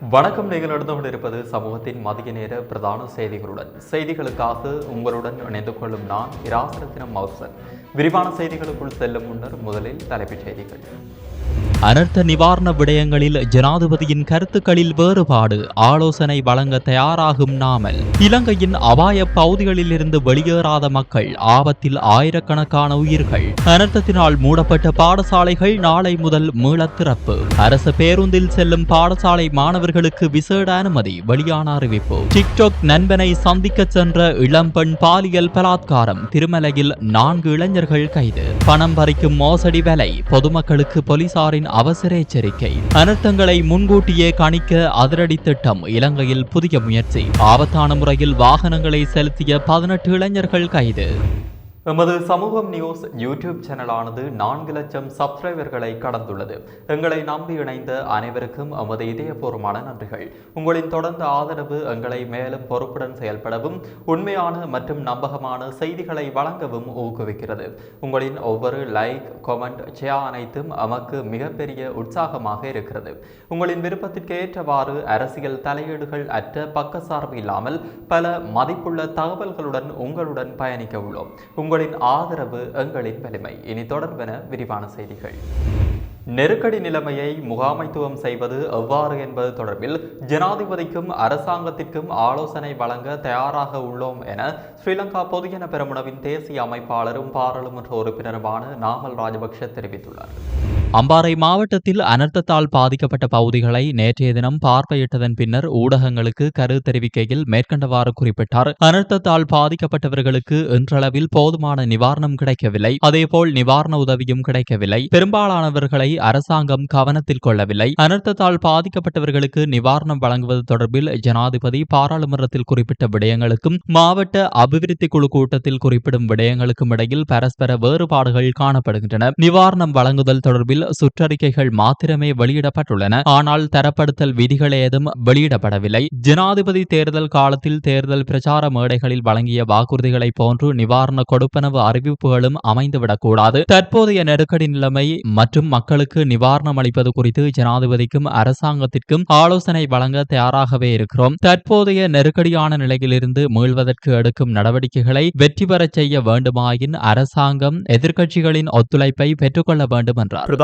வணக்கம். நீங்கள் நடந்து கொண்டிருப்பது சமூகத்தின் மதிய நேர பிரதான செய்திகளுடன். செய்திகளுக்காக உங்களுடன் இணைந்து கொள்ளும் நான் இராசரத்தினம் மௌசன் விரிவான செய்திகளுக்குள் செல்லும் முன்னர் முதலில் தலைப்புச் செய்திகள். அனர்த்த நிவாரண விடயங்களில் ஜனாதிபதியின் கருத்துக்களில் வேறுபாடு ஆலோசனை வழங்க தயாராகும் நாமல். இலங்கையின் அபாய பகுதிகளிலிருந்து வெளியேறாத மக்கள் ஆபத்தில் ஆயிரக்கணக்கான உயிர்கள். அனர்த்தத்தினால் மூடப்பட்ட பாடசாலைகள் நாளை முதல் மீள திறப்பு அரசு பேருந்தில் செல்லும் பாடசாலை மாணவர்களுக்கு விசேட அனுமதி வெளியான அறிவிப்பு. டிக்டாக் நண்பனை சந்திக்க சென்ற இளம்பெண் பாலியல் பலாத்காரம் திருமலையில் நான்கு இளைஞர்கள் கைது. பணம் பறிக்கும் மோசடி வேலை பொதுமக்களுக்கு போலீசாரின் அவசர எச்சரிக்கை. அனர்த்தங்களை முன்கூட்டியே கணிக்க அதிரடி திட்டம். இலங்கையில் புதிய முயற்சி. ஆபத்தான முறையில் வாகனங்களை செலுத்திய பதினெட்டு இளைஞர்கள் கைது. எமது சமூகம் நியூஸ் யூடியூப் சேனலானது நான்கு லட்சம் சப்ஸ்கிரைபர்களை கடந்துள்ளது. எங்களை நம்பி இணைந்த அனைவருக்கும் எமது இதயபூர்வமான நன்றிகள். உங்களின் தொடர்ந்த ஆதரவு எங்களை மேலும் பொறுப்புடன் செயல்படவும் உண்மையான மற்றும் நம்பகமான செய்திகளை வழங்கவும் ஊக்குவிக்கிறது. உங்களின் ஒவ்வொரு லைக் கொமெண்ட் ஷேர் அனைத்தும் எமக்கு மிகப்பெரிய உற்சாகமாக இருக்கிறது. உங்களின் விருப்பத்திற்கு ஏற்றவாறு அரசியல் தலையீடுகள் அற்ற பக்கசார்பு இல்லாமல் பல மதிப்புள்ள தகவல்களுடன் உங்களுடன் பயணிக்க உள்ளோம். உங்களின் ஆதரவு எங்களின் வலிமை. இனி தொடர்பென விரிவான செய்திகள். நெருக்கடி நிலைமையை முகாமைத்துவம் செய்வது எவ்வாறு என்பது தொடர்பில் ஜனாதிபதிக்கும் அரசாங்கத்திற்கும் ஆலோசனை வழங்க தயாராக உள்ளோம் என ஸ்ரீலங்கா பொதுஜன பெருமுனவின் தேசிய அமைப்பாளரும் பாராளுமன்ற உறுப்பினருமான நாமல் ராஜபக்ஷ தெரிவித்துள்ளார். அம்பாறை மாவட்டத்தில் அனர்த்தத்தால் பாதிக்கப்பட்ட பகுதிகளை நேற்றைய தினம் பார்வையிட்டதன் பின்னர் ஊடகங்களுக்கு கரு தெரிவிக்கையில் மேற்கண்டவாறு குறிப்பிட்டார். அனர்த்தத்தால் பாதிக்கப்பட்டவர்களுக்கு இன்றளவில் போதுமான நிவாரணம் கிடைக்கவில்லை. அதேபோல் நிவாரண உதவியும் கிடைக்கவில்லை. பெரும்பாலானவர்களை அரசாங்கம் கவனத்தில் கொள்ளவில்லை. அனர்த்தத்தால் பாதிக்கப்பட்டவர்களுக்கு நிவாரணம் வழங்குவது தொடர்பில் ஜனாதிபதி பாராளுமன்றத்தில் குறிப்பிட்ட விடயங்களுக்கும் மாவட்ட அபிவிருத்தி குழு கூட்டத்தில் குறிப்பிடும் விடயங்களுக்கும் இடையில் பரஸ்பர வேறுபாடுகள் காணப்படுகின்றன. நிவாரணம் வழங்குதல் தொடர்பில் சுற்றறிக்கைகள் மாத்திரமே வெளியிடப்பட்டுள்ளன. ஆனால் தரப்படுத்தல் விதிகள் ஏதும் வெளியிடப்படவில்லை. ஜனாதிபதி தேர்தல் காலத்தில் தேர்தல் பிரச்சார மேடைகளில் வழங்கிய வாக்குறுதிகளை போன்று நிவாரண கொடுப்பனவு அறிவிப்புகளும் அமைந்துவிடக்கூடாது. தற்போதைய நெருக்கடி நிலைமை மற்றும் மக்களுக்கு நிவாரணம் அளிப்பது குறித்து ஜனாதிபதிக்கும் அரசாங்கத்திற்கும் ஆலோசனை வழங்க தயாராகவே இருக்கிறோம். தற்போதைய நெருக்கடியான நிலையிலிருந்து மீள்வதற்கு எடுக்கும் நடவடிக்கைகளை வெற்றி பெறச் செய்ய வேண்டுமாயின் அரசாங்கம் எதிர்க்கட்சிகளின் ஒத்துழைப்பை பெற்றுக்கொள்ள வேண்டும் என்றார்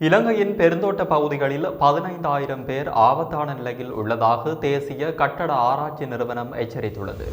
இலங்கையின் பெருந்தோட்ட பகுதிகளில் பதினைந்தாயிரம் பேர் ஆபத்தான நிலையில் உள்ளதாக தேசிய கட்டட ஆராய்ச்சி நிறுவனம் எச்சரித்துள்ளது.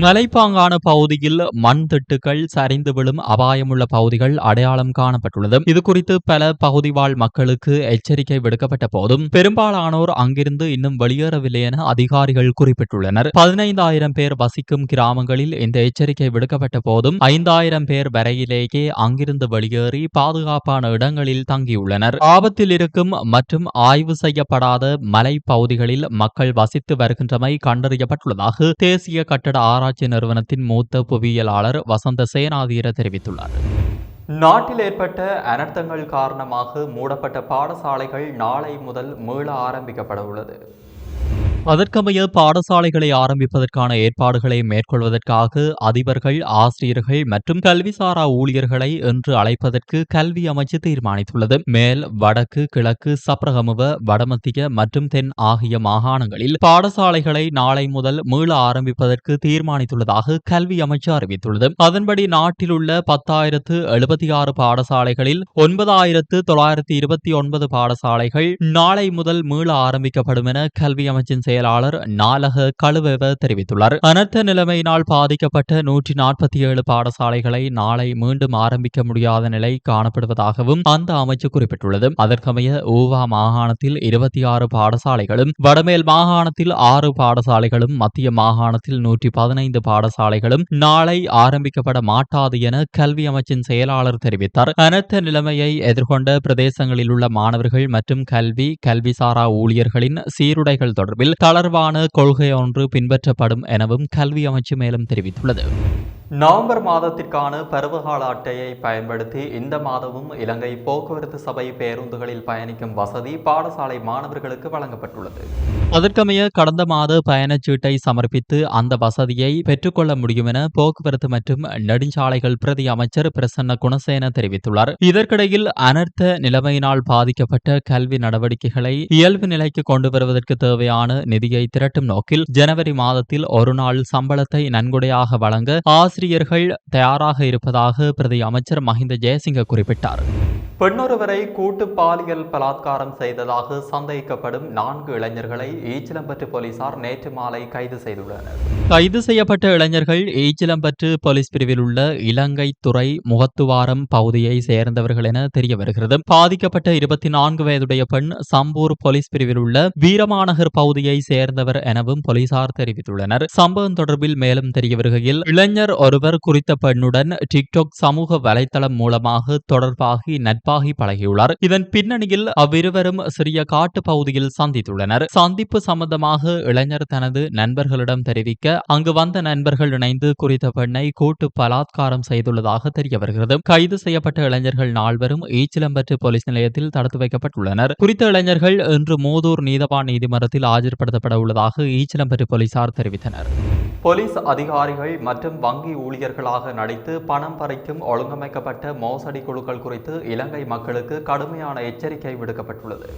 மலைப்பாங்கான பகுதியில் மண் திட்டுகள் சரிந்து விழும் அபாயமுள்ள பகுதிகள் அடையாளம் காணப்பட்டுள்ளது. இது குறித்து பல பகுதி வாழ் மக்களுக்கு எச்சரிக்கை விடுக்கப்பட்ட போதும் பெரும்பாலானோர் அங்கிருந்து இன்னும் வெளியேறவில்லை என அதிகாரிகள் குறிப்பிட்டுள்ளனர். பதினைந்தாயிரம் பேர் வசிக்கும் கிராமங்களில் இந்த எச்சரிக்கை விடுக்கப்பட்ட போதும் ஐந்தாயிரம் பேர் வரையிலேயே அங்கிருந்து வெளியேறி பாதுகாப்பான இடங்களில் தங்கியுள்ளனர். ஆபத்தில் இருக்கும் மற்றும் ஆய்வு செய்யப்படாத மலை பகுதிகளில் மக்கள் வசித்து வருகின்றமை கண்டறியப்பட்டுள்ளதாக தேசிய கட்டட ஆராய்ச்சி நிறுவனத்தின் மூத்த புவியியலாளர் வசந்த சேனாதீர தெரிவித்துள்ளார். நாட்டில் ஏற்பட்ட அனர்த்தங்கள் காரணமாக மூடப்பட்ட பாடசாலைகள் நாளை முதல் மீள ஆரம்பிக்கப்பட உள்ளது அதற்கமைய பாடசாலைகளை ஆரம்பிப்பதற்கான ஏற்பாடுகளை மேற்கொள்வதற்காக அதிபர்கள் ஆசிரியர்கள் மற்றும் கல்விசாரா ஊழியர்களை இன்று அழைப்பதற்கு கல்வி அமைச்சு தீர்மானித்துள்ளது. மேல் வடக்கு கிழக்கு சப்ரகமுவ வடமத்திய மற்றும் தென் ஆகிய மாகாணங்களில் பாடசாலைகளை நாளை முதல் மீள ஆரம்பிப்பதற்கு தீர்மானித்துள்ளதாக கல்வி அமைச்சு அறிவித்துள்ளது. அதன்படி நாட்டில் உள்ள பத்தாயிரத்து எழுபத்தி ஆறு பாடசாலைகளில் ஒன்பதாயிரத்து தொள்ளாயிரத்து இருபத்தி ஒன்பது பாடசாலைகள் நாளை முதல் மீள ஆரம்பிக்கப்படும் என கல்வி அமைச்சின் செயலாளர் நாலக கழுவெவ தெரிவித்துள்ளார். அனர்த்த நிலைமையினால் பாதிக்கப்பட்ட நூற்றி நாற்பத்தி ஏழு பாடசாலைகளை நாளை மீண்டும் ஆரம்பிக்க முடியாத நிலை காணப்படுவதாகவும் அந்த அமைச்சு குறிப்பிட்டுள்ளது. அதற்கமைய ஊவா மாகாணத்தில் இருபத்தி ஆறு பாடசாலைகளும் வடமேல் மாகாணத்தில் ஆறு பாடசாலைகளும் மத்திய மாகாணத்தில் நூற்றி பதினைந்து பாடசாலைகளும் நாளை ஆரம்பிக்கப்பட மாட்டாது என கல்வி அமைச்சின் செயலாளர் தெரிவித்தார். அனர்த்த நிலைமையை எதிர்கொண்ட பிரதேசங்களில் உள்ள மாணவர்கள் மற்றும் கல்வி கல்விசாரா ஊழியர்களின் சீருடைகள் தொடர்பில் தளர்வான கொள்கை ஒன்று பின்பற்றப்படும் எனவும் கல்வி அமைச்சு மேலும் தெரிவித்துள்ளது. நவம்பர் மாதத்திற்கான பருவகால அட்டையை பயன்படுத்தி இந்த மாதமும் இலங்கை போக்குவரத்து சபை பேருந்துகளில் பயணிக்கும் வசதி பாடசாலை மாணவர்களுக்கு வழங்கப்பட்டுள்ளது. அதற்கமைய கடந்த மாத பயணச்சீட்டை சமர்ப்பித்து அந்த வசதியை பெற்றுக்கொள்ள முடியும் என போக்குவரத்து மற்றும் நெடுஞ்சாலைகள் பிரதி அமைச்சர் பிரசன்ன குணசேன தெரிவித்துள்ளார். இதற்கிடையில் அனர்த்த நிலைமையினால் பாதிக்கப்பட்ட கல்வி நடவடிக்கைகளை இயல்பு நிலைக்கு கொண்டு வருவதற்கு தேவையான நிதியை திரட்டும் நோக்கில் ஜனவரி மாதத்தில் ஒரு நாள் சம்பளத்தை நன்கொடையாக வழங்க ஆசிரியர்கள் தயாராக இருப்பதாக பிரதி அமைச்சர் மஹிந்த ஜெயசிங்க குறிப்பிட்டார். பெண்ணொருவரை கூட்டு பாலியல் பலாத்காரம் செய்ததாக சந்தேகிக்கப்படும் நான்கு இளைஞர்களை ஈச்சிலம்பற்று போலீசார் நேற்று மாலை கைது செய்துள்ளனர். கைது செய்யப்பட்ட இளைஞர்கள் ஈச்சிலம்பற்று போலீஸ் பிரிவில் உள்ள இலங்கை துறை முகத்துவாரம் பகுதியை சேர்ந்தவர்கள் என தெரிய வருகிறது பாதிக்கப்பட்ட இருபத்தி நான்கு வயதுடைய பெண் சம்பூர் போலீஸ் பிரிவில் உள்ள வீரமாநகர் பகுதியை சேர்ந்தவர் எனவும் போலீசார் தெரிவித்துள்ளனர். சம்பவம் தொடர்பில் மேலும் தெரிய வருகையில் இளைஞர் ஒருவர் குறித்த பெண்ணுடன் டிக்டாக் சமூக வலைத்தளம் மூலமாக தொடர்பாகி நட்பாகி பழகியுள்ளார். இதன் பின்னணியில் அவ்விருவரும் சிறிய காட்டு பகுதியில் சந்தித்துள்ளனர். சந்திப்பு சம்பந்தமாக இளைஞர் தனது நண்பர்களிடம் தெரிவிக்க அங்கு வந்த நண்பர்கள் இணைந்து குறித்த பெண்ணை கூட்டு பலாத்காரம் செய்துள்ளதாக தெரிய வருகிறது கைது செய்யப்பட்ட இளைஞர்கள் நால்வரும் ஈச்சிலம்பற்று போலீஸ் நிலையத்தில் தடுத்து வைக்கப்பட்டுள்ளனர். குறித்த இளைஞர்கள் இன்று மூதூர் நீதவான் நீதிமன்றத்தில் ஆஜர்படுத்தப்பட உள்ளதாக ஈச்சிலம்பற்று போலீசார் தெரிவித்தனர். போலீஸ் அதிகாரிகள் மற்றும் வங்கி ஊழியர்களாக நடித்து பணம் பறிக்கும் ஒழுங்கமைக்கப்பட்ட மோசடி குழுக்கள் குறித்து இலங்கை மக்களுக்கு கடுமையான எச்சரிக்கை விடுக்கப்பட்டுள்ளது.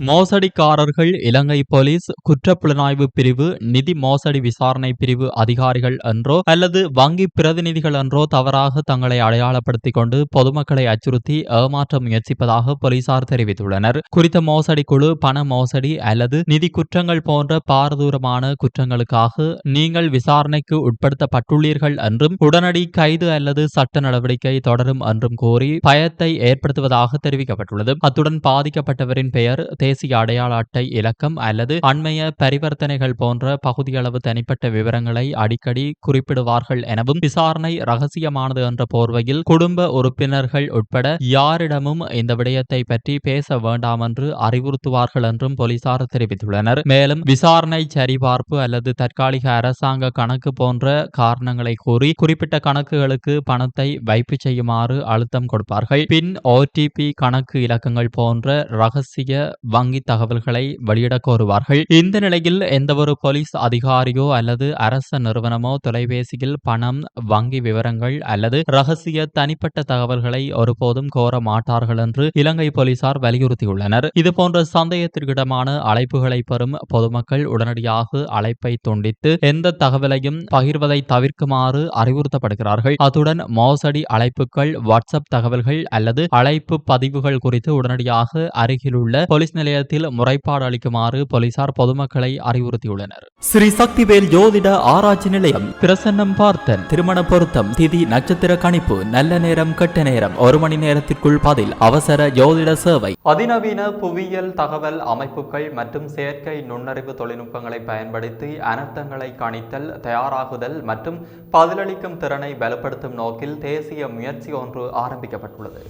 மோசடிக்காரர்கள் இலங்கை போலீஸ் குற்றப்புலனாய்வு பிரிவு நிதி மோசடி விசாரணை பிரிவு அதிகாரிகள் என்றோ அல்லது வங்கி பிரதிநிதிகள் என்றோ தவறாக தங்களை அடையாளப்படுத்திக் கொண்டு பொதுமக்களை அச்சுறுத்தி ஏமாற்ற முயற்சிப்பதாக போலீசார் தெரிவித்துள்ளனர். குறித்த மோசடி குழு பண மோசடி அல்லது நிதி குற்றங்கள் போன்ற பாரதூரமான குற்றங்களுக்காக நீங்கள் விசாரணைக்கு உட்படுத்தப்பட்டுள்ளீர்கள் என்றும் உடனடி கைது அல்லது சட்ட நடவடிக்கை தொடரும் என்றும் கூறி பயத்தை ஏற்படுத்துவதாக தெரிவிக்கப்பட்டுள்ளது. அத்துடன் பாதிக்கப்பட்டவரின் பெயர் தேசிய அடையாள அட்டை இலக்கம் அல்லது அண்மைய பரிவர்த்தனைகள் போன்ற பகுதியளவு தனிப்பட்ட விவரங்களை அடிக்கடி குறிப்பிடுவார்கள் எனவும் விசாரணை ரகசியமானது என்ற போர்வையில் குடும்ப உறுப்பினர்கள் உட்பட யாரிடமும் இந்த விடயத்தை பற்றி பேச வேண்டாம் என்று அறிவுறுத்துவார்கள் என்றும் போலீசார் தெரிவித்துள்ளனர். மேலும் விசாரணை சரிபார்ப்பு அல்லது தற்காலிக அரசாங்க கணக்கு போன்ற காரணங்களை கூறி குறிப்பிட்ட கணக்குகளுக்கு பணத்தை வைப்பு செய்யுமாறு அழுத்தம் கொடுப்பார்கள். பின் ஓடிபி கணக்கு இலக்கங்கள் போன்ற ரகசிய வங்கி தகவல்களை வெளியிட கோருவார்கள். இந்த நிலையில் எந்தவொரு போலீஸ் அதிகாரியோ அல்லது அரச நிறுவனமோ தொலைபேசியில் பணம் வங்கி விவரங்கள் அல்லது ரகசிய தனிப்பட்ட தகவல்களை ஒருபோதும் கோர மாட்டார்கள் என்று இலங்கை போலீசார் வலியுறுத்தியுள்ளனர். இதுபோன்ற சந்தேகத்திற்கிடமான அழைப்புகளை பெறும் பொதுமக்கள் உடனடியாக அழைப்பை துண்டித்து எந்த தகவலையும் பகிர்வதை தவிர்க்குமாறு அறிவுறுத்தப்படுகிறார்கள். அத்துடன் மோசடி அழைப்புகள் வாட்ஸ்அப் தகவல்கள் அல்லது அழைப்பு பதிவுகள் குறித்து உடனடியாக அருகிலுள்ள போலீஸ் நிலையத்தில் முறைப்பாடு அளிக்குமாறு போலீசார் பொதுமக்களை அறிவுறுத்தியுள்ளனர். ஸ்ரீ சக்திவேல் ஜோதிட ஆராய்ச்சி நிலையம் பிரசன்னம் பார்த்தன். திருமண பொருத்தம் திதி நட்சத்திர கணிப்பு நல்ல நேரம் கெட்ட நேரம் ஒரு மணி நேரத்திற்குள் பதில் அவசர ஜோதிட சேவை. அதிநவீன புவியியல் தகவல் அமைப்புகள் மற்றும் செயற்கை நுண்ணறிவு தொழில்நுட்பங்களை பயன்படுத்தி அனர்த்தங்களை கணித்தல் தயாராகுதல் மற்றும் பதிலளிக்கும் திறனை பலப்படுத்தும் நோக்கில் தேசிய முயற்சி ஒன்று ஆரம்பிக்கப்பட்டுள்ளது.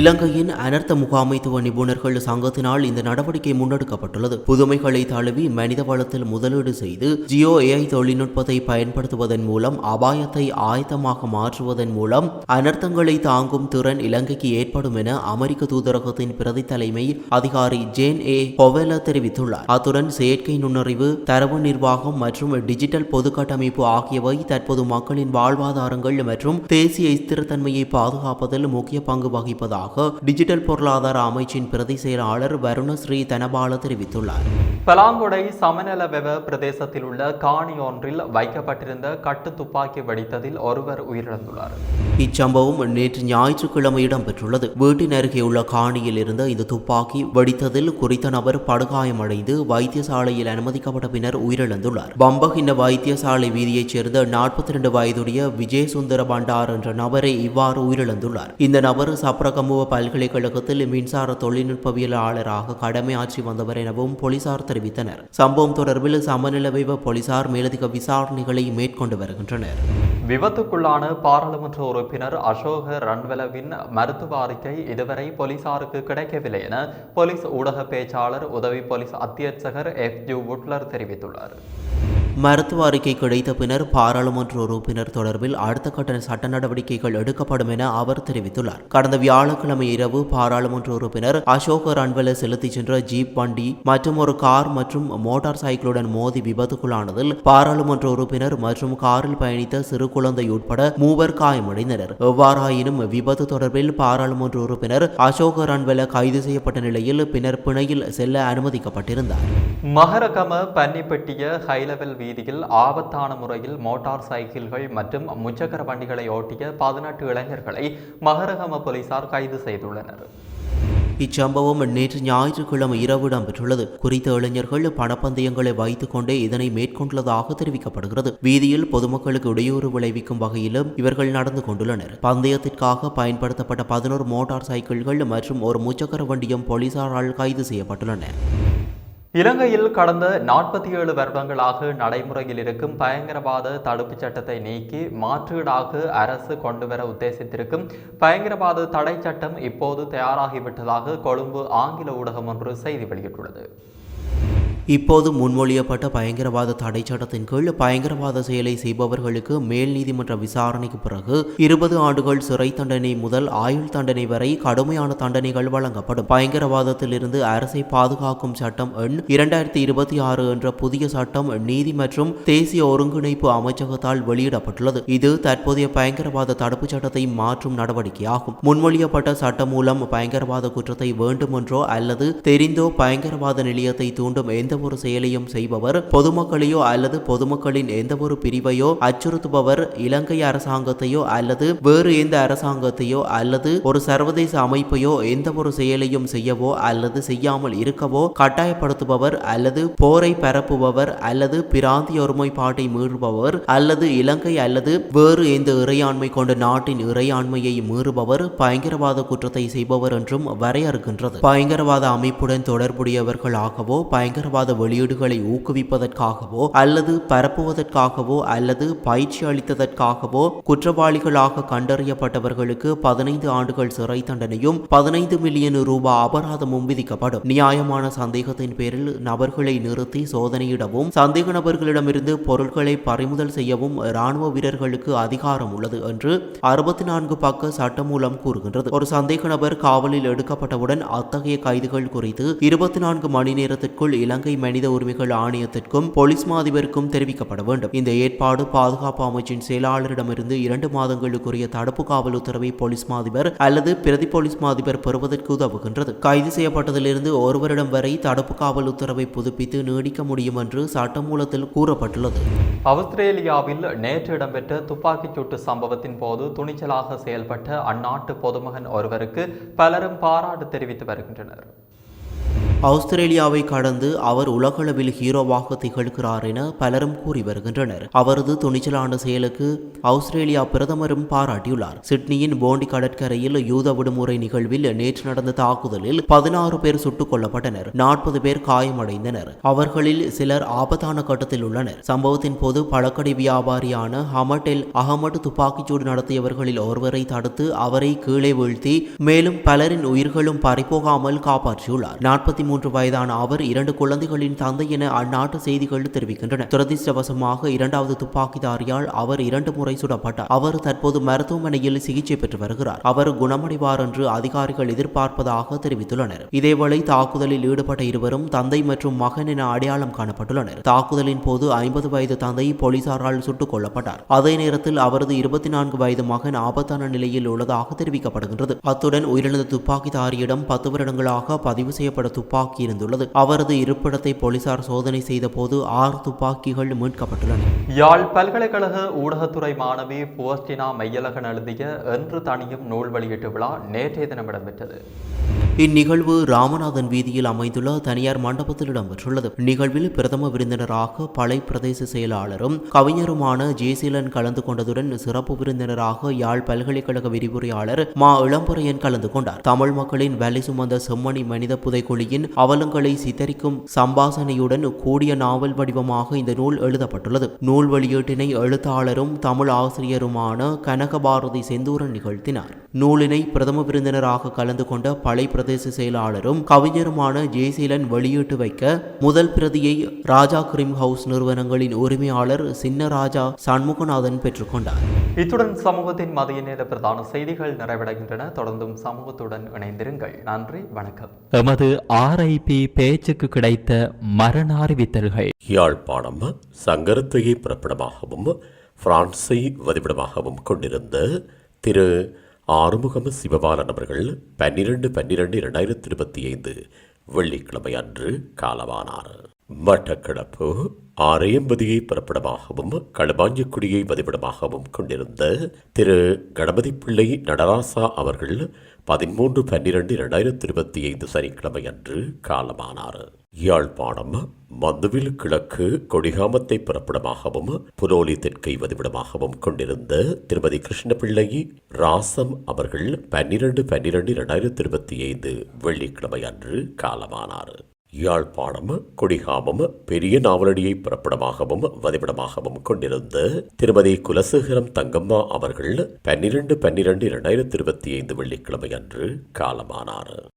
இலங்கையின் அனர்த்த முகாமைத்துவ நிபுணர்கள் சங்கத்தினால் இந்த நடவடிக்கை முன்னெடுக்கப்பட்டுள்ளது. புதுமைகளை தழுவி மனித வளத்தில் முதலீடு செய்து ஜியோ ஏஐ தொழில்நுட்பத்தை பயன்படுத்துவதன் மூலம் அபாயத்தை ஆயத்தமாக மாற்றுவதன் மூலம் அனர்த்தங்களை தாங்கும் திறன் இலங்கைக்கு ஏற்படும் என அமெரிக்க தூதரகத்தின் பிரதி தலைமை அதிகாரி ஜேன் ஏ. பொவெல தெரிவித்துள்ளார். அத்துடன் செயற்கை நுண்ணறிவு தரவு நிர்வாகம் மற்றும் டிஜிட்டல் பொது கட்டமைப்பு ஆகியவை தற்போது மக்களின் வாழ்வாதாரங்கள் மற்றும் தேசிய ஸ்திரத்தன்மையை பாதுகாப்பதில் முக்கிய பங்கு வகிப்பதாக டிஜிட்டல் பொருளாதார அமைச்சின் பிரதி செயலாளர் வருண வருணஸ்ரீ தனபால தெரிவித்துள்ளார். பலாங்கொடை சமநல வெவ பிரதேசத்தில் உள்ள காணி ஒன்றில் வைக்கப்பட்டிருந்த கட்டு துப்பாக்கி வெடித்ததில் ஒருவர் உயிரிழந்துள்ளார். இச்சம்பவம் நேற்று ஞாயிற்றுக்கிழமை இடம்பெற்றுள்ளது. வீட்டின் அருகே உள்ள காணியில் இருந்த இந்த துப்பாக்கி வெடித்ததில் குறித்த நபர் படுகாயமடைந்து வைத்தியசாலையில் அனுமதிக்கப்பட்ட பின்னர் உயிரிழந்துள்ளார். பம்பகின்ன வைத்தியசாலை வீதியைச் சேர்ந்த நாற்பத்தி ரெண்டு வயதுடைய விஜயசுந்தர பண்டார் என்ற நபரை இவ்வாறு உயிரிழந்துள்ளார். இந்த நபர் சப்ரகமுவ பல்கலைக்கழகத்தில் மின்சார தொழில்நுட்பவியலாளராக கடமையாற்றி வந்தவர் எனவும் போலீசார் தெரிவித்தனர். சம்பவம் தொடர்பில் சமநில சமநிலவைவ போலீசார் மேலதிக விசாரணைகளை மேற்கொண்டு வருகின்றனர். விபத்துக்குள்ளான பாராளுமன்ற உறுப்பினர் அசோக ரன்வெலவின் மருத்துவ அறிக்கை இதுவரை போலீசாருக்கு கிடைக்கவில்லை என போலீஸ் ஊடக பேச்சாளர் உதவி போலீஸ் அத்தியட்சகர் எஃப் ஜூ வுட்லர் தெரிவித்துள்ளார். மருத்துவ அறிக்கை கிடைத்த பின்னர் பாராளுமன்ற உறுப்பினர் தொடர்பில் அடுத்த கட்ட சட்ட நடவடிக்கைகள் எடுக்கப்படும் என அவர் தெரிவித்துள்ளார். கடந்த வியாழக்கிழமை இரவு பாராளுமன்ற உறுப்பினர் அசோக ரன்வெல செலுத்திச் சென்ற ஜீப் வண்டி மற்றும் ஒரு கார் மற்றும் மோட்டார் சைக்கிளுடன் மோதி விபத்துக்குள்ளானதில் பாராளுமன்ற உறுப்பினர் மற்றும் காரில் பயணித்த சிறு குழந்தை உட்பட மூவர் காயமடைந்தனர். எவ்வாறாயினும் விபத்து தொடர்பில் பாராளுமன்ற உறுப்பினர் அசோக ரன்வெல கைது செய்யப்பட்ட நிலையில் பின்னர் பிணையில் செல்ல அனுமதிக்கப்பட்டிருந்தார். மகரகம பன்னிப்பட்டிய ஹைலெவல் வீதியில் ஆபத்தான முறையில் மோட்டார் சைக்கிள்கள் மற்றும் முச்சக்கர வண்டிகளை ஓட்டிய பதினெட்டு இளைஞர்களை மகரகம போலீசார் கைது செய்துள்ளனர். இச்சம்பவம் நேற்று ஞாயிற்றுக்கிழமை இரவு இடம்பெற்றுள்ளது. குறித்த இளைஞர்கள் பணப்பந்தயங்களை வைத்துக் கொண்டே இதனை மேற்கொண்டுள்ளதாக தெரிவிக்கப்படுகிறது. வீதியில் பொதுமக்களுக்கு இடையூறு விளைவிக்கும் வகையிலும் இவர்கள் நடந்து கொண்டுள்ளனர். பந்தயத்திற்காக பயன்படுத்தப்பட்ட பதினோரு மோட்டார் சைக்கிள்கள் மற்றும் ஒரு முச்சக்கர வண்டியும் போலீசாரால் கைது செய்யப்பட்டுள்ளன. இலங்கையில் கடந்த நாற்பத்தி ஏழு வருடங்களாக நடைமுறையில் இருக்கும் பயங்கரவாத தடுப்புச் சட்டத்தை நீக்கி மாற்றீடாக அரசு கொண்டுவர உத்தேசித்திருக்கும் பயங்கரவாத தடை சட்டம் இப்போது தயாராகிவிட்டதாக கொழும்பு ஆங்கில ஊடகம் ஒன்று செய்தி வெளியிட்டுள்ளது. இப்போது முன்மொழியப்பட்ட பயங்கரவாத தடை சட்டத்தின் கீழ் பயங்கரவாத செயலை செய்பவர்களுக்கு மேல் நீதிமன்ற விசாரணைக்கு பிறகு இருபது ஆண்டுகள் சிறை தண்டனை முதல் ஆயுள் தண்டனை வரை கடுமையான தண்டனைகள் வழங்கப்படும். பயங்கரவாதத்திலிருந்து அரசை பாதுகாக்கும் சட்டம் எண் இரண்டாயிரத்தி இருபத்தி ஆறு என்ற புதிய சட்டம் நீதி மற்றும் தேசிய ஒருங்கிணைப்பு அமைச்சகத்தால் வெளியிடப்பட்டுள்ளது. இது தற்போதைய பயங்கரவாத தடுப்பு சட்டத்தை மாற்றும் நடவடிக்கையாகும். முன்மொழியப்பட்ட சட்டம் மூலம் பயங்கரவாத குற்றத்தை வேண்டுமென்றோ அல்லது தெரிந்தோ பயங்கரவாத நிலையத்தை தூண்டும் எந்த ஒரு செயலையும் செய்பவர் பொதுமக்களையோ அல்லது பொதுமக்களின் எந்த ஒரு பிரிவையோ அச்சுறுத்துபவர் இலங்கை அரசாங்கத்தையோ அல்லது வேறு எந்த அரசாங்கத்தையோ அல்லது ஒரு சர்வதேச அமைப்பையோ எந்த ஒரு செயலையும் செய்யவோ அல்லது செய்யாமல் இருக்கவோ கட்டாயப்படுத்துபவர் அல்லது போரை பரப்புபவர் அல்லது பிராந்திய ஒருமைப்பாட்டை மீறுபவர் அல்லது இலங்கை அல்லது வேறு எந்த இறையாண்மை கொண்ட நாட்டின் இறையாண்மையை மீறுபவர் பயங்கரவாத குற்றத்தை செய்பவர் என்றும் வரையறுக்கின்றது. பயங்கரவாத அமைப்புடன் தொடர்புடையவர்களாகவோ பயங்கரவாத வெளியீடுகளை ஊக்குவிப்பதற்காகவோ அல்லது பரப்புவதற்காகவோ அல்லது பயிற்சி அளித்ததற்காகவோ குற்றவாளிகளாக கண்டறியப்பட்டவர்களுக்கு பதினைந்து ஆண்டுகள் சிறை தண்டனையும் பதினைந்து மில்லியன் ரூபாய் அபராதமும் விதிக்கப்படும். நியாயமான சந்தேகத்தின் பேரில் நபர்களை நிறுத்தி சோதனையிடவும் சந்தேக நபர்களிடமிருந்து பொருட்களை பறிமுதல் செய்யவும் இராணுவ வீரர்களுக்கு அதிகாரம் உள்ளது என்று அறுபத்தி நான்கு பக்க சட்டமூலம் கூறுகின்றது. ஒரு சந்தேக நபர் காவலில் எடுக்கப்பட்டவுடன் அத்தகைய கைதுகள் குறித்து இருபத்தி நான்கு மணி நேரத்திற்குள் இலங்கை மனித உரிமைகள் ஆணையத்திற்கும் போலீஸ் மாதிபருக்கும் தெரிவிக்கப்பட வேண்டும். இந்த ஏற்பாடு பாதுகாப்பு அமைச்சின் செயலாளரிடமிருந்து இரண்டு மாதங்களுக்குரிய தடுப்பு காவல் உத்தரவை போலீஸ் மாதிபர் அல்லது பிரதி போலீஸ் மாதிபர் பெறுவதற்கு உதவுகின்றது. கைது செய்யப்பட்டதிலிருந்து ஒரு வருடம் வரை தடுப்பு காவல் உத்தரவை புதுப்பித்து நீடிக்க முடியும் என்று சட்டமூலத்தில் கூறப்பட்டுள்ளது. அவுஸ்திரேலியாவில் நேற்று இடம்பெற்ற துப்பாக்கிச் சூட்டு சம்பவத்தின் போது துணிச்சலாக செயல்பட்ட அந்நாட்டு பொதுமகன் ஒருவருக்கு பலரும் பாராட்டு தெரிவித்து வருகின்றனர். ஆஸ்திரேலியாவை கடந்து அவர் உலகளவில் ஹீரோவாக திகழ்கிறார் என பலரும் கூறி வருகின்றனர். அவரது துணிச்சலான செயலுக்கு ஆஸ்திரேலியா பிரதமரும் பாராட்டியுள்ளார். சிட்னியின் போண்டி கடற்கரையில் யூத விடுமுறை நிகழ்வில் நேற்று நடந்த தாக்குதலில் பதினாறு பேர் சுட்டுக் கொல்லப்பட்டனர். நாற்பது பேர் காயமடைந்தனர். அவர்களில் சிலர் ஆபத்தான கட்டத்தில் உள்ளனர். சம்பவத்தின் போது பழக்கடை வியாபாரியான ஹமட் எல் அகமது துப்பாக்கிச்சூடு நடத்தியவர்களில் ஒருவரை தடுத்து அவரை கீழே வீழ்த்தி மேலும் பலரின் உயிர்களும் பறிபோகாமல் காப்பாற்றியுள்ளார். நாற்பத்தி மூன்று வயதான அவர் இரண்டு குழந்தைகளின் தந்தை என அந்நாட்டு செய்திகள் தெரிவிக்கின்றன. துரதிர்ஷ்டவசமாக இரண்டாவது துப்பாக்கிதாரியால் அவர் இரண்டு முறை சுடப்பட்டார். அவர் தற்போது மருத்துவமனையில் சிகிச்சை பெற்று வருகிறார். அவர் குணமடைவார் என்று அதிகாரிகள் எதிர்பார்ப்பதாக தெரிவித்துள்ளனர். இதேவேளை தாக்குதலில் ஈடுபட்ட இருவரும் தந்தை மற்றும் மகன் என அடையாளம் காணப்பட்டுள்ளனர். தாக்குதலின் போது ஐம்பது வயது தந்தை போலீசாரால் சுட்டுக் கொல்லப்பட்டார். அதே நேரத்தில் அவரது இருபத்தி நான்கு வயது மகன் ஆபத்தான நிலையில் உள்ளதாக தெரிவிக்கப்படுகின்றது. அத்துடன் உயிரிழந்த துப்பாக்கிதாரியிடம் பத்து வருடங்களாக பதிவு செய்யப்பட்ட துப்பாக்கி இருந்துள்ளது அவரது இருப்பிடத்தை போலீசார் சோதனை செய்த போது ஆறு துப்பாக்கிகள் மீட்கப்பட்டுள்ளன. யாழ் பல்கலைக்கழக ஊடகத்துறை மாணவி புவஸ்டினா மையலகன் எழுதிய என்று தனியும் நூல் வெளியீட்டு விழா நேற்றைய தினம் இடம்பெற்றது. இந்நிகழ்வு ராமநாதன் வீதியில் அமைந்துள்ள தனியார் மண்டபத்தில் இடம்பெற்றுள்ளது. நிகழ்வில் பிரதம விருந்தினராக பளை பிரதேச செயலாளரும் கவிஞருமான ஜெயசீலன் கலந்து கொண்டதுடன் சிறப்பு விருந்தினராக யாழ் பல்கலைக்கழக விரிவுரையாளர் மா இளம்பரையன் கலந்து கொண்டார். தமிழ் மக்களின் வேலை சுமந்த செம்மணி மனித புதைக்குழியின் அவலங்களை சித்தரிக்கும் சம்பாசனையுடன் கூடிய நாவல் வடிவமாக இந்த நூல் எழுதப்பட்டுள்ளது. நூல் வெளியீட்டினை எழுத்தாளரும் தமிழ் ஆசிரியருமான கனகபாரதி செந்தூரன் நிகழ்த்தினார். நூலினை பிரதம விருந்தினராக கலந்து கொண்ட பளை பிரதேச செயலாளரும் கவிஞருமான ஜெயசீலன் வெளியிட்டு வைக்க முதல் பிரதியை ராஜா கிரீம் ஹவுஸ் நிறுவனங்களின் உரிமையாளர் சின்னராஜா சண்முகநாதன் பெற்றுக்கொண்டார் இத்துடன் சமூகத்தின் மதிய நேர பிரதான செய்திகள் நிறைவடைகின்றன. தொடர்ந்தும் சமூகத்துடன் இணைந்திருங்கள். நன்றி வணக்கம். எமது ஆர்ஐபி பேச்சுக்கு கிடைத்த மரண அறிவித்தல்கள் யாழ்ப்பாணம் சங்கரத்தையை பிறப்பிடமாகவும் பிரான்ஸை வதிவிடமாகவும் கொண்டிருந்த திரு ஆறுமுகம் சிவபாலன் அவர்கள் பன்னிரண்டு பன்னிரண்டு இரண்டாயிரத்தி இருபத்தி ஐந்து வெள்ளிக்கிழமை அன்று காலமானார். மட்டக்களப்பு ஆரையம்பதியை பிறப்பிடமாகவும் களுபாஞ்சிக்குடியை வதிவிடமாகவும் கொண்டிருந்த திரு. கணபதி பிள்ளை நடராசா அவர்கள் பதிமூன்று பன்னிரண்டு இரண்டாயிரத்தி இருபத்தி ஐந்து சனிக்கிழமை அன்று காலமானார். யாழ்ப்பாணம் மந்துவில் கிழக்கு கொடிகாமத்தை பிறப்பிடமாகவும் புலோலி தெற்கை வதிவிடமாகவும் கொண்டிருந்த திருமதி கிருஷ்ணபிள்ளை ராசம் அவர்கள் பன்னிரண்டு பன்னிரண்டு இரண்டாயிரத்தி இருபத்தி ஐந்து வெள்ளிக்கிழமை அன்று காலமானார். யாழ்ப்பாணம் கொடிகாமம் பெரிய நாவலடியை பிறப்பிடமாகவும் வதிவிடமாகவும் கொண்டிருந்த திருமதி குலசேகரம் தங்கம்மா அவர்கள் பன்னிரண்டு பன்னிரண்டு இரண்டாயிரத்தி இருபத்தி ஐந்து வெள்ளிக்கிழமை அன்று காலமானார்.